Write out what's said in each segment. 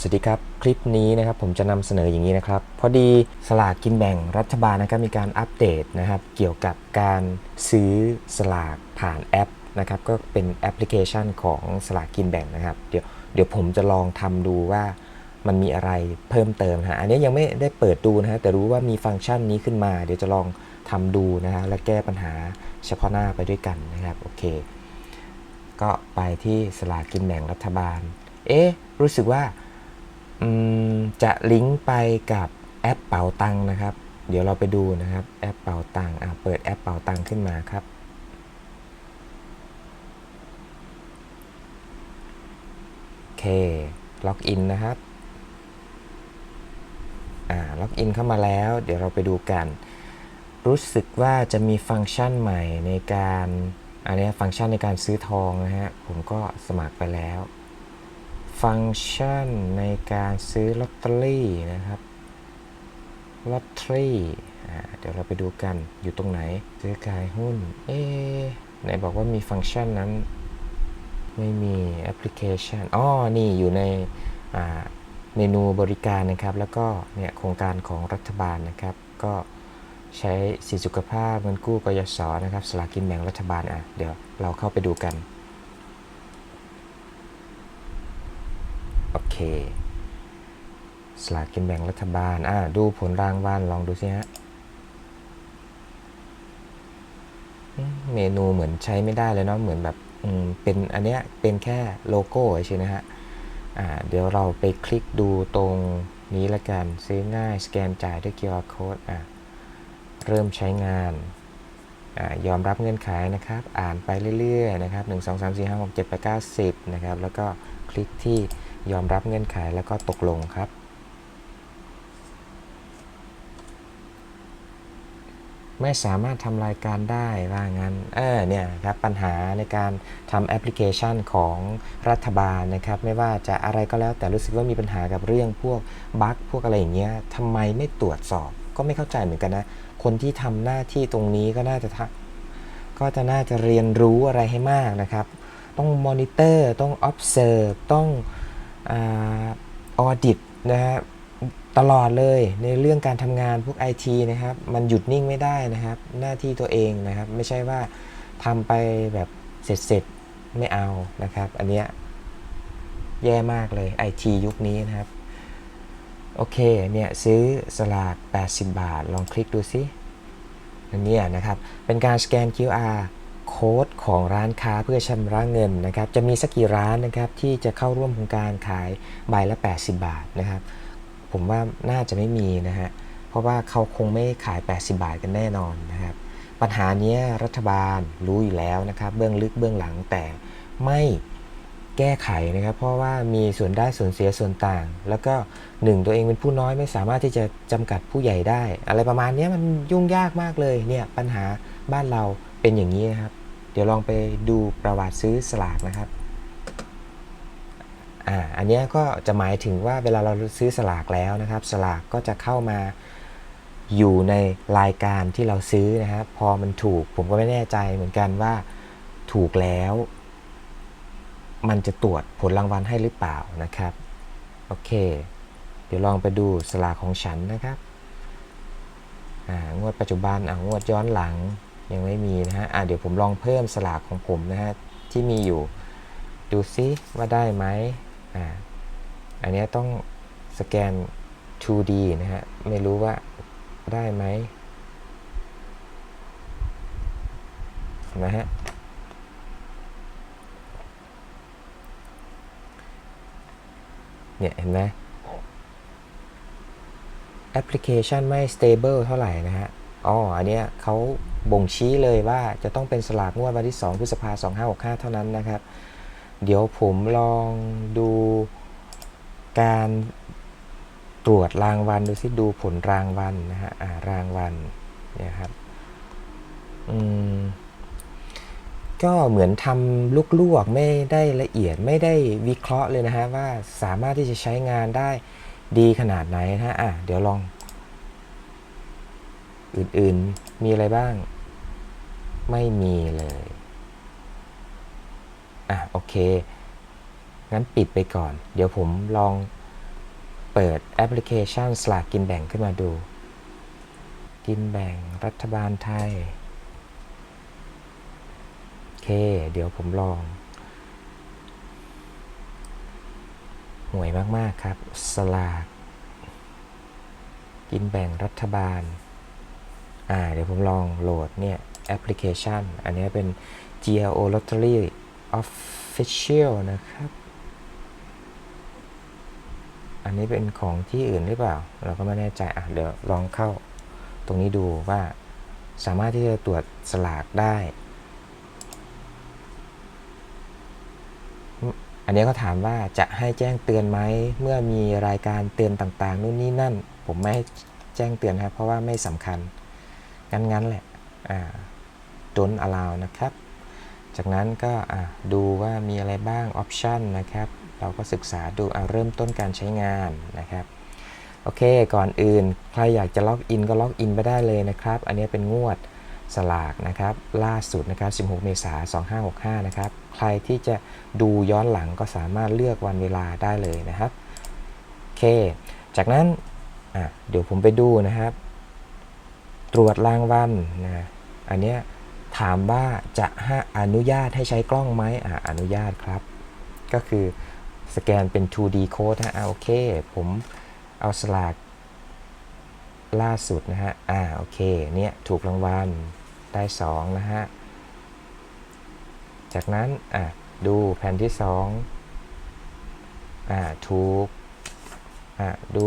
สวัสดีครับ คลิปนี้นะครับผมจะนำเสนออย่างนี้นะครับ พอดีสลากกินแบ่งรัฐบาลนะครับมีการอัปเดตนะครับ เกี่ยวกับการซื้อสลากผ่านแอปนะครับ ก็เป็นแอปพลิเคชันของสลากกินแบ่งนะครับ เดี๋ยวเดี๋ยวผมจะลองทำดูว่ามันมีอะไรเพิ่มเติมนะฮะอันนี้ยังไม่ได้เปิดดูนะฮะแต่รู้ว่ามีฟังก์ชันนี้ขึ้นมา เดี๋ยวจะลองทำดูนะฮะและแก้ปัญหาเฉพาะหน้าไปด้วยกันนะครับโอเค ก็ไปที่สลากกินแบ่งรัฐบาล เอ๊ะรู้สึกว่า จะลิงก์ไปกับแอปเป๋าตังค์นะครับ เดี๋ยวเราไปดูนะครับแอปเป๋าตังค์อะเปิดแอปเป๋าตังค์ขึ้นมาครับ โอเค ล็อกอินนะครับอ่าล็อกอินเข้ามาแล้ว เดี๋ยวเราไปดูกัน รู้สึกว่าจะมีฟังก์ชันใหม่ในการอันนี้ฟังก์ชันในการซื้อทองนะฮะผมก็สมัครไปแล้ว ฟังก์ชันในการซื้อลอตเตอรี่นะครับ ลอตเตอรี่เดี๋ยวเราไปดูกันอยู่ตรงไหน ซื้อขายหุ้น เอ๊ไหนบอกว่ามีฟังก์ชันนั้น ไม่มีแอปพลิเคชัน อ๋อ นี่อยู่ในเมนูบริการนะครับ แล้วก็เนี่ยโครงการของรัฐบาลนะครับ ก็ใช้สิทธิสุขภาพเงินกู้กยศนะครับ สลากกินแบ่งรัฐบาล อะ เดี๋ยวเราเข้าไปดูกัน โอ เคสลากกินแบ่งรัฐบาล อ่า ดูผลรางวัลลองดูสิฮะ เมนูเหมือนใช้ไม่ได้เลยเนาะ เหมือนแบบเป็นอันเนี้ย เป็นแค่โลโก้เฉยนะฮะ อ่า เดี๋ยวเราไปคลิกดูตรงนี้ละกัน ซื้อง่าย สแกนจ่ายด้วย QR code อะ เริ่มใช้งาน อ่า ยอมรับเงื่อนไขนะครับ อ่านไปเรื่อยๆ นะครับ 1 2 3 4 5 6 7 8 9 10 นะครับ แล้วก็คลิกที่ ยอมรับเงื่อนไขแล้วก็ตกลงครับ ไม่สามารถทำรายการได้ว่างั้น เออเนี่ยครับปัญหาในการทำแอปพลิเคชันของรัฐบาลนะครับ ไม่ว่าจะอะไรก็แล้วแต่รู้สึกว่ามีปัญหากับเรื่องพวกบั๊กพวกอะไรอย่างเงี้ยทำไมไม่ตรวจสอบ ก็ไม่เข้าใจเหมือนกันนะ คนที่ทำหน้าที่ตรงนี้ก็น่าจะทำก็จะน่าจะเรียนรู้อะไรให้มากนะครับ ต้องมอนิเตอร์ต้อง observe ต้อง ออดิตนะฮะตลอดเลยในเรื่องการทำงานพวก IT นะครับ มันหยุดนิ่งไม่ได้นะครับ หน้าที่ตัวเองนะครับ ไม่ใช่ว่าทำไปแบบเสร็จๆไม่เอานะครับ อันเนี้ยแย่มากเลย IT ยุคนี้นะครับ โอเคเนี่ยซื้อสลาก 80 บาท ลองคลิกดูซิอันเนี้ยนะครับ เป็นการสแกน QR โค้ดของร้านค้าเพื่อชำระเงินนะครับ จะมีสักกี่ร้านนะครับที่จะเข้าร่วมโครงการขายใบละ 80 บาทนะครับ ผมว่าน่าจะไม่มีนะฮะ เพราะว่าเขาคงไม่ขาย 80 บาทกันแน่นอนนะครับ ปัญหานี้รัฐบาลรู้อยู่แล้วนะครับ เบื้องลึกเบื้องหลังแต่ไม่แก้ไขนะครับ เพราะว่ามีส่วนได้ส่วนเสียส่วนต่าง แล้วก็หนึ่งตัวเองเป็นผู้น้อยไม่สามารถที่จะจำกัดผู้ใหญ่ได้ อะไรประมาณนี้มันยุ่งยากมากเลยเนี่ยปัญหาบ้านเรา เป็นอย่างนี้นะครับ เดี๋ยวลองไปดูประวัติซื้อสลากนะครับอ่าอันนี้ก็จะหมายถึงว่าเวลาเราซื้อสลากแล้วนะครับ สลากก็จะเข้ามาอยู่ในรายการที่เราซื้อนะครับ พอมันถูกผมก็ไม่แน่ใจเหมือนกันว่าถูกแล้ว มันจะตรวจผลรางวัลให้หรือเปล่านะครับโอเค เดี๋ยวลองไปดูสลากของฉันนะครับอ่างวดปัจจุบันอ่างวดย้อนหลัง ยังไม่มีนะฮะอ่าเดี๋ยวผมลองเพิ่มสลากของผมนะฮะที่มีอยู่ ดูซิว่าได้ไหมอ่าอันนี้ต้องสแกน 2D นะฮะ ไม่รู้ว่าได้ไหมนะฮะ เนี่ย เห็นไหมแอปพลิเคชันไม่ stable เท่าไหร่นะฮะ อ๋อ อันเนี้ยเขา บ่งชี้เลยว่าจะต้องเป็นสลากงวดวันที่ 2 พฤษภาคม2565 เท่านั้นนะครับ เดี๋ยวผมลองดูการตรวจรางวัลดูสิดูผลรางวัลนะฮะรางวัลเนี่ยครับอืมก็เหมือนทำลวกๆไม่ได้ละเอียดไม่ได้วิเคราะห์เลยนะฮะว่าสามารถที่จะใช้งานได้ดีขนาดไหนนะฮะอะเดี๋ยวลอง อื่นๆมีอะไรบ้าง ไม่มีเลยอะโอเค งั้นปิดไปก่อน เดี๋ยวผมลองเปิดแอปพลิเคชันสลากกินแบ่งขึ้นมาดู กินแบ่งรัฐบาลไทย โอเค เดี๋ยวผมลอง ห่วยมาก ๆ ครับ สลาก กินแบ่งรัฐบาล อ่า เดี๋ยวผมลองโหลดเนี่ย แอปพลิเคชัน อันนี้เป็น GLO Lottery Official นะครับ อันนี้เป็นของที่อื่นหรือเปล่า เราก็ไม่แน่ใจ อะ เดี๋ยวลองเข้าตรงนี้ดูว่าสามารถที่จะตรวจสลากได้ อันนี้ก็ถามว่าจะให้แจ้งเตือนไหม เมื่อมีรายการเตือนต่างๆ นู่นนี่นั่น ผมไม่แจ้งเตือนครับ เพราะว่าไม่สำคัญ งั้นๆแหละ อ่า don't allow นะครับ จากนั้นก็ดูว่ามีอะไรบ้าง option นะครับ เราก็ศึกษาดูเริ่มต้นการใช้งานนะครับ โอเค ก่อนอื่น ใครอยากจะล็อกอินก็ล็อกอินไปได้เลยนะครับ อันนี้เป็นงวดสลากนะครับ ล่าสุดนะครับ 16 เมษายน 2565 นะครับ ใครที่จะดูย้อนหลังก็สามารถเลือกวันเวลาได้เลยนะครับ โอเค จากนั้นเดี๋ยวผมไปดูนะครับ ตรวจรางวัลนะอันเนี้ย ถามว่าจะให้อนุญาตให้ใช้กล้องไหมอะอนุญาตครับ ก็คือสแกนเป็น 2D code นะอะโอเค ผมเอาสลากล่าสุดนะฮะ อ่า โอเค เนี่ย ถูกรางวัล ได้ 2 นะฮะ จากนั้น อะ ดูแผ่นที่ 2 อ่า ถูก อะ ดู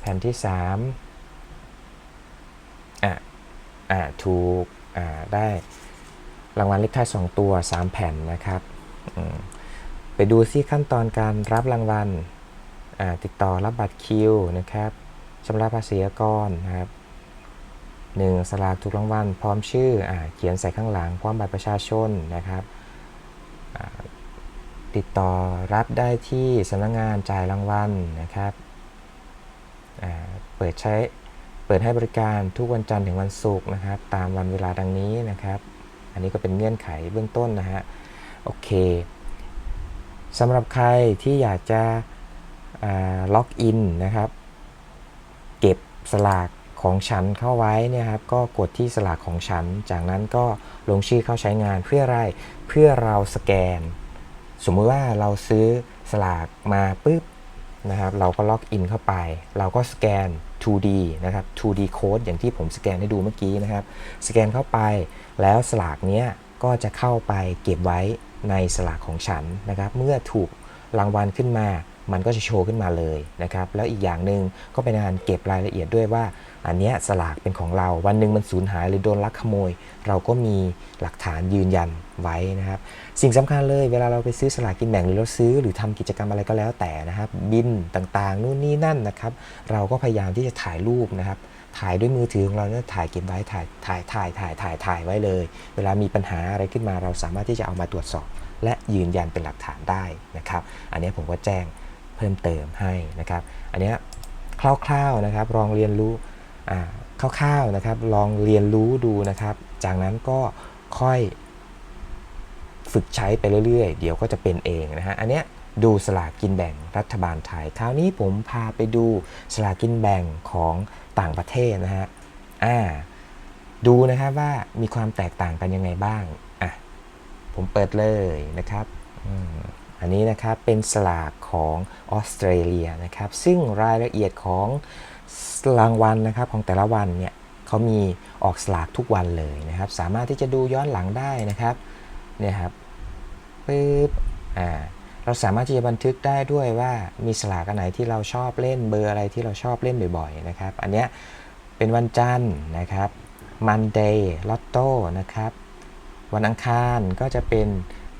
แผ่นที่ 3 อะ อ่า ถูก ได้รางวัลเลขท้าย2ตัว 3 แผ่นนะครับไปดูซิขั้นตอนการรับรางวัลติดต่อรับบัตรคิวนะครับชำระภาษีอากรนะครับหนึ่งสลากถูกรางวัลพร้อมชื่ออเขียนใส่ข้างหลังพร้อมบัตรประชาชนนะครับติดต่อรับได้ที่สำนักงงานจ่ายรางวัลนะครับเปิดใช้ เปิดให้บริการทุกวันจันทร์ถึงวันศุกร์นะครับ ตามวันเวลาดังนี้นะครับ อันนี้ก็เป็นเงื่อนไขเบื้องต้นนะฮะ โอเคสำหรับใครที่อยากจะล็อกอินนะครับ เก็บสลากของฉันเข้าไว้เนี่ยครับ ก็กดที่สลากของฉัน จากนั้นก็ลงชื่อเข้าใช้งานเพื่ออะไรเพื่อเราสแกน สมมุติว่าเราซื้อสลากมาปุ๊บนะครับ เราก็ล็อกอินเข้าไป เราก็สแกน 2D นะครับ 2D code อย่างที่ผมสแกนให้ดูเมื่อกี้นะครับ สแกนเข้าไปแล้วสลากเนี้ยก็จะเข้าไปเก็บไว้ในสลากของฉันนะครับ เมื่อถูกรางวัลขึ้นมา มันก็จะโชว์ขึ้นมาเลยนะครับ แล้วอีกอย่างหนึ่งก็เป็นการเก็บรายละเอียดด้วยว่า อันเนี้ยสลากเป็นของเรา วันหนึ่งมันสูญหายหรือโดนลักขโมย เราก็มีหลักฐานยืนยันไว้นะครับ สิ่งสำคัญเลยเวลาเราไปซื้อสลากกินแบ่งหรือเราซื้อหรือทำกิจกรรมอะไรก็แล้วแต่นะครับ บินต่างๆ นู่นนี่นั่นนะครับ เราก็พยายามที่จะถ่ายรูปนะครับถ่ายด้วยมือถือของเราเนี่ยถ่ายเก็บไว้ถ่ายถ่ายถ่ายถ่ายถ่ายถ่ายไว้เลย เวลามีปัญหาอะไรขึ้นมาเราสามารถที่จะเอามาตรวจสอบ และยืนยันเป็นหลักฐานได้นะครับ อันนี้ผมก็แจ้ง เพิ่มเติมให้นะครับ อันนี้คร่าวๆนะครับลองเรียนรู้คร่าวๆนะครับ ลองเรียนรู้ดูนะครับ จากนั้นก็ค่อยฝึกใช้ไปเรื่อยๆ เดี๋ยวก็จะเป็นเองนะฮะ อันเนี้ยดูสลากกินแบ่งรัฐบาลไทย คราวนี้ผมพาไปดูสลากกินแบ่งของต่างประเทศนะฮะ อ่า ดูนะครับว่ามีความแตกต่างกันยังไงบ้าง อะ ผมเปิดเลยนะครับ อืม อันนี้นะครับเป็นสลากของออสเตรเลียนะครับซึ่งรายละเอียดของรางวัลนะครับของแต่ละวันเนี่ยเขามีออกสลากทุกวันเลยนะครับ สามารถที่จะดูย้อนหลังได้นะครับเนี่ยครับปึ๊บอ่าเราสามารถที่จะบันทึกได้ด้วยว่ามีสลากอันไหนที่เราชอบเล่นเบอร์อะไรที่เราชอบเล่นบ่อยๆนะครับ อันเนี้ยเป็นวันจันทร์นะครับ Monday Lotto นะครับ วันอังคารก็จะเป็น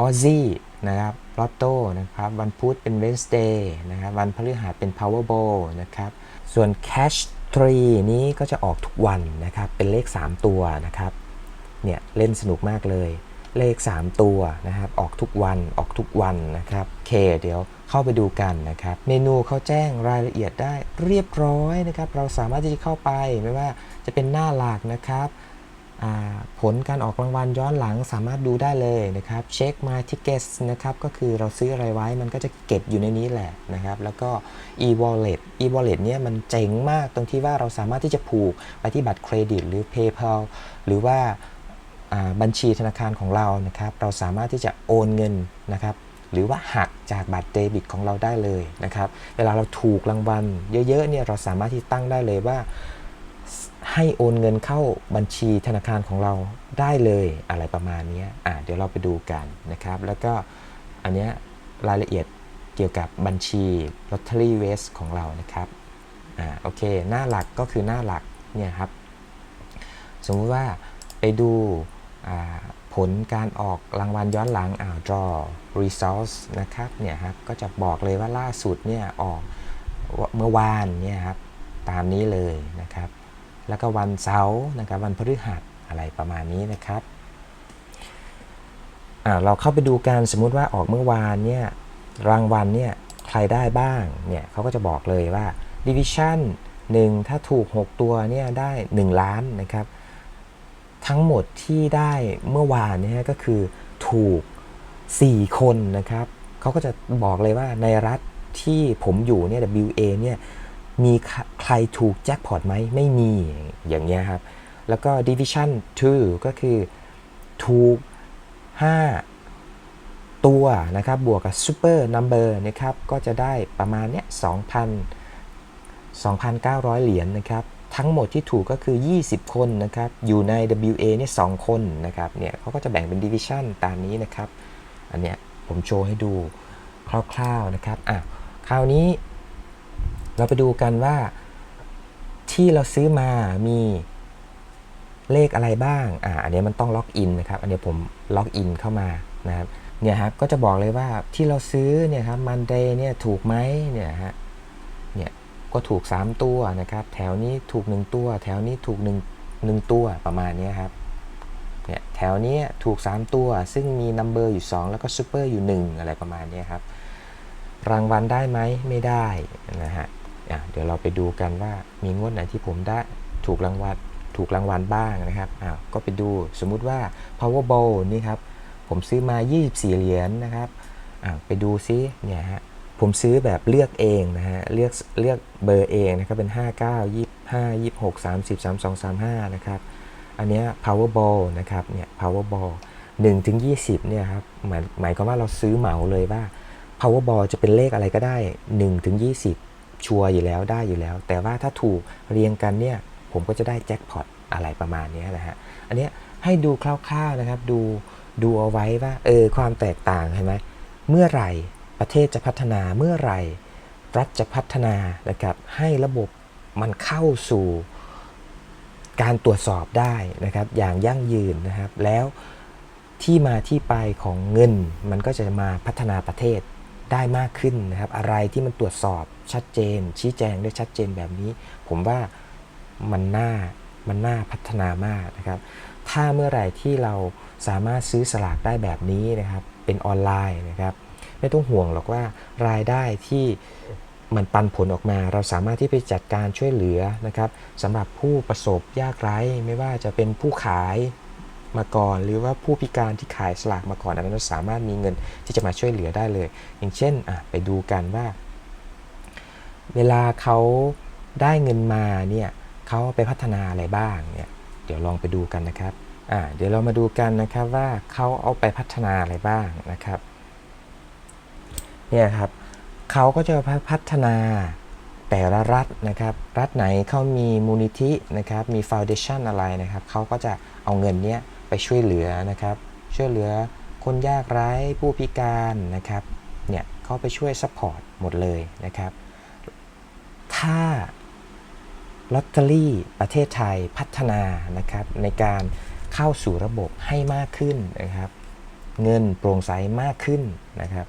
Aussie นะครับลอตโต้นะครับวันพุธเป็น Wednesday นะครับวันพฤหัสเป็น Powerball นะครับส่วน Cash Tree นี้ก็จะออกทุกวันนะครับเป็นเลข 3 ตัวนะครับเนี่ยเล่นสนุกมากเลยเลข 3 ตัวนะครับ ออกทุกวันออกทุกวันนะครับเค เดี๋ยวเข้าไปดูกันนะครับ เมนูเขาแจ้งรายละเอียดได้เรียบร้อยนะครับ เราสามารถที่จะเข้าไปไม่ว่าจะเป็นหน้าหลักนะครับ ผลการออกรางวัลย้อนหลังสามารถดูได้เลยนะครับเช็ค my tickets นะครับก็คือเราซื้ออะไรไว้มันก็จะเก็บอยู่ในนี้แหละนะครับแล้วก็ e-wallet e-wallet เนี่ยมันเจ๋งมากตรงที่ว่าเราสามารถที่จะผูกไปที่บัตรเครดิต หรือ PayPal หรือว่าอ่าบัญชีธนาคารของเรานะครับเราสามารถที่จะโอนเงินนะครับหรือว่าหักจากบัตรเดบิตของเราได้เลยนะครับเวลาเราถูกรางวัลเยอะๆเนี่ยเราสามารถที่ตั้งได้เลยว่า ให้โอนเงินเข้าบัญชีธนาคารของเราได้เลยอะไรประมาณนี้อะเดี๋ยวเราไปดูกันนะครับ แล้วก็อันเนี้ยรายละเอียดเกี่ยวกับบัญชี Lottery West ของเรานะครับอ่าโอเค หน้าหลักก็คือหน้าหลักเนี่ยครับ สมมุติว่าไปดูอ่าผลการออกรางวัลย้อนหลังอ่า draw results นะครับเนี่ยครับก็จะบอกเลยว่าล่าสุดเนี่ยออกเมื่อวานเนี่ยครับตามนี้เลยนะครับ แล้วก็วันเสาร์นะครับวันพฤหัสอะไรประมาณนี้นะครับเราเข้าไปดูกันสมมุติว่าออกเมื่อวานเนี่ยรางวัลเนี่ยใครได้บ้างเนี่ยเขาก็จะบอกเลยว่า Division 1 ถ้าถูก 6 ตัวเนี่ยได้ 1 ล้านนะครับ ทั้งหมดที่ได้เมื่อวานเนี่ยก็คือถูก 4 คนนะครับเขาก็จะบอกเลยว่าในรัฐที่ผมอยู่เนี่ย WA เนี่ย มีใครถูกแจ็คพอตไหมไม่มีอย่างเงี้ยครับ แล้วก็ Division 2 ก็คือถูก 5 ตัวนะครับ บวกกับ Super Number นะครับ ก็จะได้ประมาณเนี้ย2,000 2,900 เหรียญนะครับ ทั้งหมดที่ถูกก็คือ 20 คนนะครับ อยู่ใน WA เนี่ย 2 คนนะครับ เนี่ยเขาก็จะแบ่งเป็น Division ตามนี้นะครับ อันเนี้ยผมโชว์ให้ดูคร่าวๆนะครับ อะ คราวนี้ เราไปดูกันว่าที่เราซื้อมามีเลขอะไรบ้าง อ่า อันนี้มันต้องล็อกอินนะครับ อันนี้ผมล็อกอินเข้ามานะครับ เนี่ยครับ ก็จะบอกเลยว่าที่เราซื้อเนี่ยครับมันเดย์เนี่ยถูกไหมเนี่ยฮะ เนี่ย ก็ถูก 3 ตัวนะครับ แถวนี้ถูก 1 ตัว แถวนี้ถูก1 1ตัวประมาณนี้ครับ เนี่ย แถวนี้ถูก 3 ตัว ซึ่งมีนัมเบอร์อยู่ 2 แล้วก็ซูเปอร์อยู่ 1 อะไรประมาณนี้ครับ รางวัลได้ไหมไม่ได้นะฮะอะ เดี๋ยวเราไปดูกันว่ามีงวดไหนที่ผมได้ถูกรางวัลถูกรางวัลบ้างนะครับอ้าวก็ไปดูสมมุติว่า Powerball นี่ครับ ผมซื้อมา 24 เหรียญนะครับอ้าวไปดูซิเนี่ยฮะผมซื้อแบบเลือกเองนะฮะเลือกเลือกเบอร์เองนะครับเป็น 59 25 26 30 32 35 นะครับ อันเนี้ย Powerball นะครับเนี่ย Powerball 1ถึง20 เนี่ยครับหมายหมายความว่าเราซื้อเหมาเลยว่า Powerball จะเป็นเลขอะไรก็ได้1ถึง20 ชัวร์อยู่แล้วได้อยู่แล้ว แต่ว่าถ้าถูกเรียงกันเนี่ยผมก็จะได้แจ็คพอตอะไรประมาณนี้นะฮะอันเนี้ยให้ดูคร่าวๆนะครับดูดูเอาไว้ว่าเออความแตกต่างใช่ไหมเมื่อไหร่ประเทศจะพัฒนาเมื่อไหร่ รัฐจะพัฒนานะครับให้ระบบมันเข้าสู่การตรวจสอบได้นะครับอย่างยั่งยืนนะครับ แล้วที่มาที่ไปของเงินมันก็จะมาพัฒนาประเทศ ได้มากขึ้นนะครับ อะไรที่มันตรวจสอบชัดเจน ชี้แจงได้ชัดเจนแบบนี้ ผมว่ามันน่ามันน่าพัฒนามากนะครับ ถ้าเมื่อไหร่ที่เราสามารถซื้อสลากได้แบบนี้นะครับ เป็นออนไลน์นะครับ ไม่ต้องห่วงหรอกว่ารายได้ที่มันปันผลออกมา เราสามารถที่ไปจัดการช่วยเหลือนะครับสำหรับผู้ประสบยากไร้ไม่ว่าจะเป็นผู้ขาย มาก่อน หรือว่าผู้พิการที่ขายสลากมาก่อนอันนั้นสามารถมีเงินที่จะมาช่วยเหลือได้เลย อย่างเช่นอะไปดูกันว่า เวลาเขาได้เงินมาเนี่ยเขาไปพัฒนาอะไรบ้างเนี่ยเดี๋ยวลองไปดูกันนะครับอ่าเดี๋ยวเรามาดูกันนะครับว่าเขาเอาไปพัฒนาอะไรบ้างนะครับเนี่ยครับเขาก็จะพัฒนาแต่ละรัฐนะครับรัฐไหนเขามีมูลนิธินะครับมีฟาวเดชันอะไรนะครับเขาก็จะเอาเงินเนี้ย ไปช่วยเหลือนะครับ ช่วยเหลือคนยากไร้ผู้พิการนะครับเนี่ยเขาไปช่วยซัพพอร์ตหมดเลยนะครับ ถ้าลอตเตอรี่ประเทศไทยพัฒนานะครับในการเข้าสู่ระบบให้มากขึ้นนะครับ เงินโปร่งใสมากขึ้นนะครับ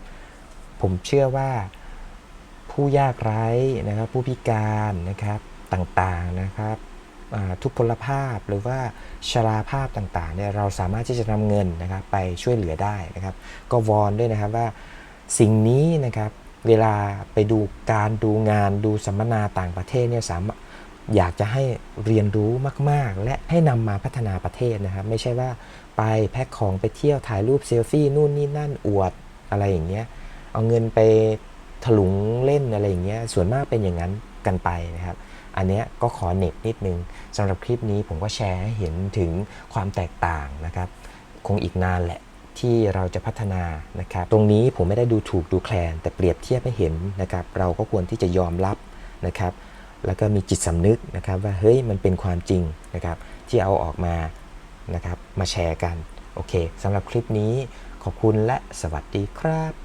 ผมเชื่อว่าผู้ยากไร้นะครับผู้พิการนะครับต่างๆนะครับ ทุพพลภาพหรือว่าชราภาพต่างๆเนี่ยเราสามารถที่จะนำเงินนะครับไปช่วยเหลือได้นะครับ ก็วอนด้วยนะครับว่าสิ่งนี้นะครับเวลาไปดูการดูงานดูสัมมนาต่างประเทศเนี่ยสามารถอยากจะให้เรียนรู้มาก ๆ และให้นำมาพัฒนาประเทศนะครับ ไม่ใช่ว่าไปแพ็คของไปเที่ยวถ่ายรูปเซลฟี่นู่นนี่นั่นอวดอะไรอย่างเงี้ยเอาเงินไปถลุงเล่นอะไรอย่างเงี้ยส่วนมากเป็นอย่างนั้นกันไปนะครับ อันเนี้ยก็ขอเน็บนิดนึงสำหรับคลิปนี้ผมก็แชร์ให้เห็นถึงความแตกต่างนะครับ คงอีกนานแหละที่เราจะพัฒนานะครับ ตรงนี้ผมไม่ได้ดูถูกดูแคลน แต่เปรียบเทียบให้เห็นนะครับ เราก็ควรที่จะยอมรับนะครับ แล้วก็มีจิตสำนึกนะครับ ว่าเฮ้ยมันเป็นความจริงนะครับ ที่เอาออกมานะครับมาแชร์กัน โอเคสำหรับคลิปนี้ขอบคุณและสวัสดีครับ